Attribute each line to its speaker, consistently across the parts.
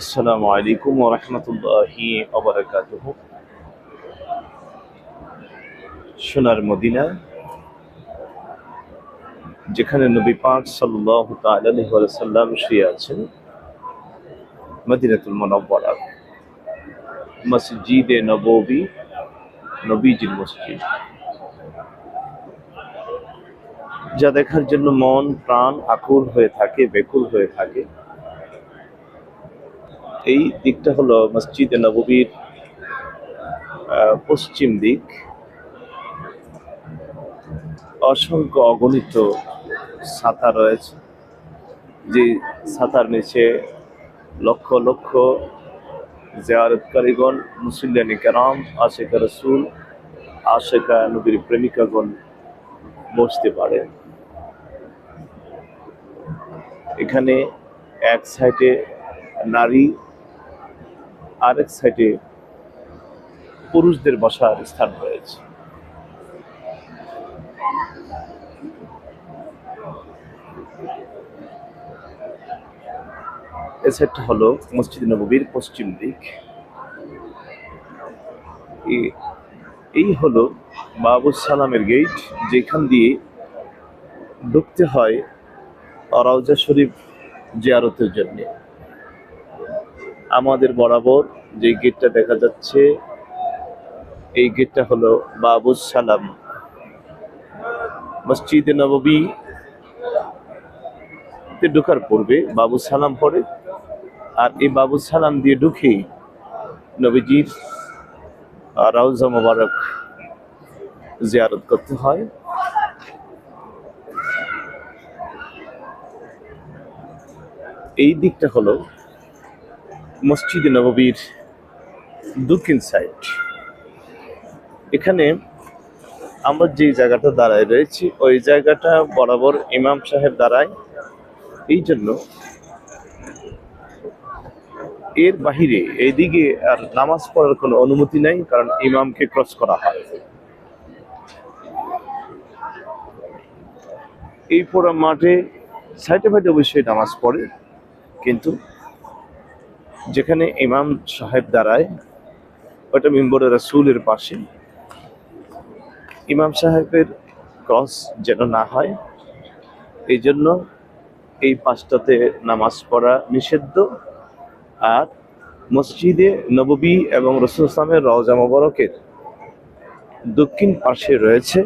Speaker 1: আসসালামু আলাইকুম ওয়া রাহমাতুল্লাহি ওয়া বারাকাতুহু। সোনার মদিনা, যেখানে নবী পাক সাল্লাল্লাহু তাআলা আলাইহি ওয়াসাল্লাম শুয়ে আছেন, মদিনাতুল মুনাওয়ারা, মসজিদে নববী, নবীজির মসজিদ। যা দেখার জন্য মন, প্রাণ আকুল হয়ে থাকে বেকুল হয়ে থাকে। এই দিকটা হলো মসজিদে নববীর পশ্চিম দিক। অসংখ্য অগণিত ছাতা রয়েছে, যে ছাতার নিচে লক্ষ লক্ষ জিয়ারতকারীগণ মুসল্লানি কেরাম আশেকা রসুল আশেকা নবীর প্রেমিকাগণ বসতে পারে। এখানে এক সাইডে নারী আরেক সাইডে পুরুষদের বসার স্থান রয়েছে। এই সাইডটা হলো মসজিদ নববীর পশ্চিম দিক। এ- এই হলো বাবুস সালামের গেট, যেখান দিয়ে ঢুকতে হয় রওজা শরীফ জিয়ারতের জন্য। আমাদের বরাবর যে গেটটা দেখা যাচ্ছে, এই গেটটা হলো বাবুস সালাম। মসজিদে নববী ঢোকার পূর্বে বাবু সালাম পড়ে, আর এই বাবু সালাম দিয়ে ঢুকে নবীজির রাউজা মোবারক জিয়ারত করতে হয়। এই দিকটা হলো মসজিদে নববীর দক্ষিণ সাইড এখানে আমরা যে জায়গাটা দাঁড়ায় রয়েছি, ওই জায়গাটা বরাবর ইমাম সাহেব দাঁড়ায়। এই জন্য এর বাহিরে এইদিকে আর নামাজ পড়ার কোনো অনুমতি নাই, কারণ ইমামকে ক্রস করা হয়। এই পুরো মাঠে সাইডে ফাইডে অবশ্যই নামাজ পড়ে, কিন্তু যেখানে ইমাম সাহেব দাঁড়ায়, ওটা মিম্বর রাসুলের পাশে। ইমাম সাহেবের ক্রস যেন না হয় এই জন্য এই পাঁচটাতে নামাজ পড়া নিষিদ্ধ। আর মসজিদে নববী এবং রসুল ইসলামের রওজা মোবারকের দক্ষিণ পাশে রয়েছে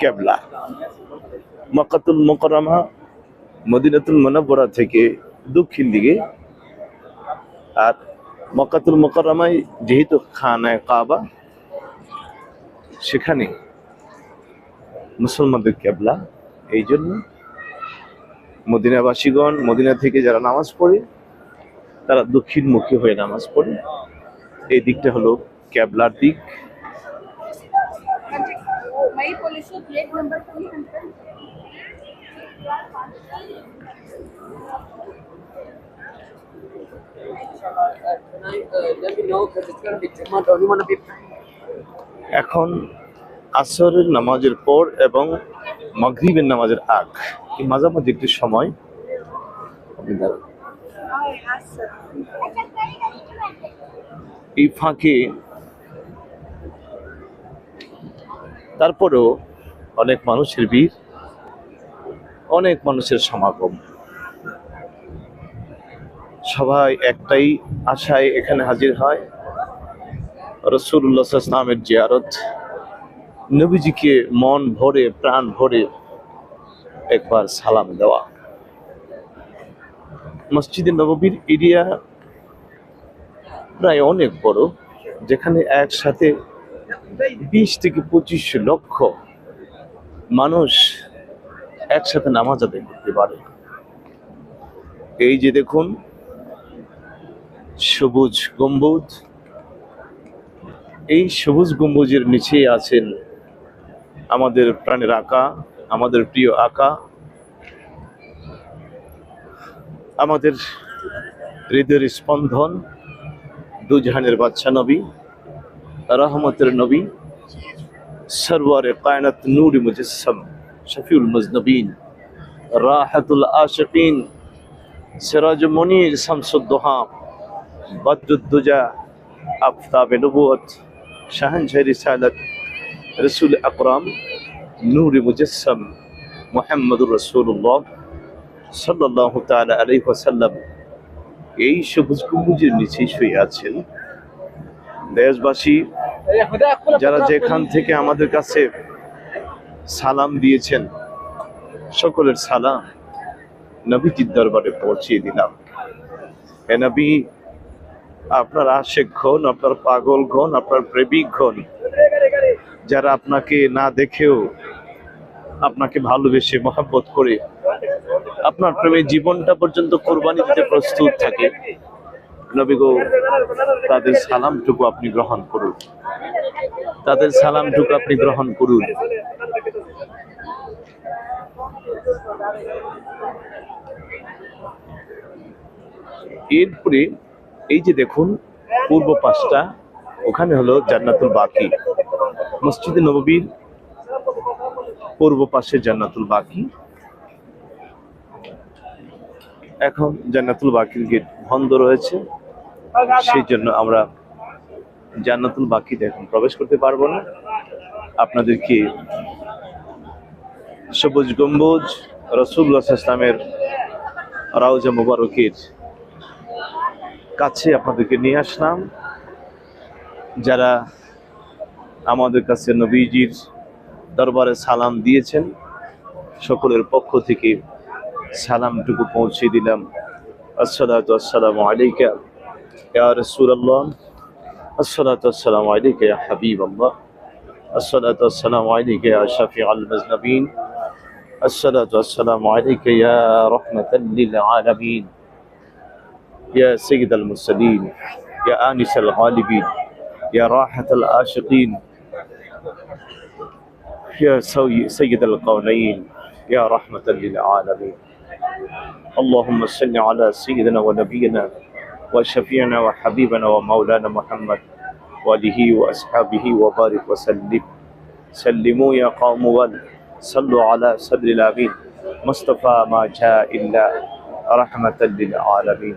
Speaker 1: কেবলা। মকাতুল মোকরমা মদিনাতুল মনাবরা থেকে দক্ষিণ দিকে আর মকাতুল মোকরমায় যেহেতু খানায় কাবা, সেখানে মুসলমানদের কেবলা এই জন্য মদিনাবাসীগণ মদিনা থেকে যারা নামাজ পড়ে, তারা দক্ষিণমুখী হয়ে নামাজ পড়ে। এই দিকটা হলো ক্যাবলার দিক। এখন আসরের নামাজের পর এবং মাগরিবের নামাজের আগ, এই মাঝামাঝি একটি সময়। এই ফাঁকে তারপরেও অনেক মানুষের ভিড়, অনেক মানুষের সমাগম। সবাই একটাই আশায় এখানে হাজির হয়। রসুল্লাহ ইসলামের জিয়ারত। নবীজিকে মন ভরে, প্রাণ ভরে একবার সালাম দেওয়া। মসজিদে নববীর এরিয়া প্রায় অনেক বড়, যেখানে একসাথে বিশ থেকে পঁচিশ লক্ষ মানুষ একসাথে নামাজ আদায় করতে পারে। এই যে দেখুন সবুজ গম্বুজ। এই সবুজ গম্বুজের নিচে আছেন আমাদের প্রাণের আঁকা, আমাদের প্রিয় আঁকা। আমাদের হৃদয়ের স্পন্দন, দুজাহানের বাচ্চা নবী, রহমতের নবী, সরওয়ারে কায়নাত নূর মুজসম শফিউল মুজনবিন, রাহাতুল আশিকিন সিরাজ মনির শামসুদ্দোহা বদরুদ্দুজা আফতাব নবুয়ত শাহনশাহ রিসালত, রসুল আকরাম, নূর মুজসম মোহাম্মদুর রসুল্লাহ সাল্লাহ তালা আলাই ওয়াসাল্লাম। এই সবুজ গম্বুজের নিচেই শুয়ে আছেন দেশবাসী, যারা যেখান থেকে আমাদের কাছে সালাম দিয়েছেন, সকলের সালাম নবীজির দরবারে পৌঁছিয়ে দিলাম। এ নবী আপনার আশেক ঘন, আপনার পাগল ঘন, আপনার প্রেমিক ঘন, যারা আপনাকে না দেখেও আপনাকে ভালোবেসে মহাব্বত করে আপনার প্রেমে জীবনটা পর্যন্ত কোরবানি দিতে প্রস্তুত থাকে। তাদের সালামটুকু আপনি গ্রহণ করুন। তাদের সালামটুকু আপনি গ্রহণ করুন। এরপরে এই যে দেখুন, পূর্ব পাশটা ওখানে হলো জান্নাতুল বাকি। মসজিদে নববীর, পূর্ব পাশে জান্নাতুল বাকি। এখন জান্নাতুল বাকির গেট বন্ধ রয়েছে। সেই জন্য আমরা জান্নাতুল বাকিতে এখন প্রবেশ করতে পারব না। আপনাদেরকে সবুজ গম্বুজ রসুল্লাহ ইসলামের রাউজা মুবারকের কাছে আপনাদেরকে নিয়ে আসলাম। যারা আমাদের কাছে নবীজির দরবারে সালাম দিয়েছেন, সকলের পক্ষ থেকে সালামটুকু পৌঁছে দিলাম। আসসালাতু আসসালামু আলাইকা ইয়া রাসূলুল্লাহ। আসসালাতু আসসালামু আলাইকা ইয়া হাবিবাল্লাহ। আসসালাতু আসসালামু আলাইকা ইয়া শাফিউল মুজনাবিন। আসসালাতু আসসালামু আলাইকা ইয়া রাহমাতাল লিল আলামিন। يا سيد المرسلين يا آنس الغالبين يا راحة العاشقين يا سيد القولين يا رحمة للعالمين. اللهم صل على سيدنا ونبينا وشفيعنا وحبيبنا ومولانا محمد وآله وأصحابه وبارك وسلم. سلموا يا قوم ول صلوا على صدر الأمين. مصطفى ما جاء إلا رحمة للعالمين.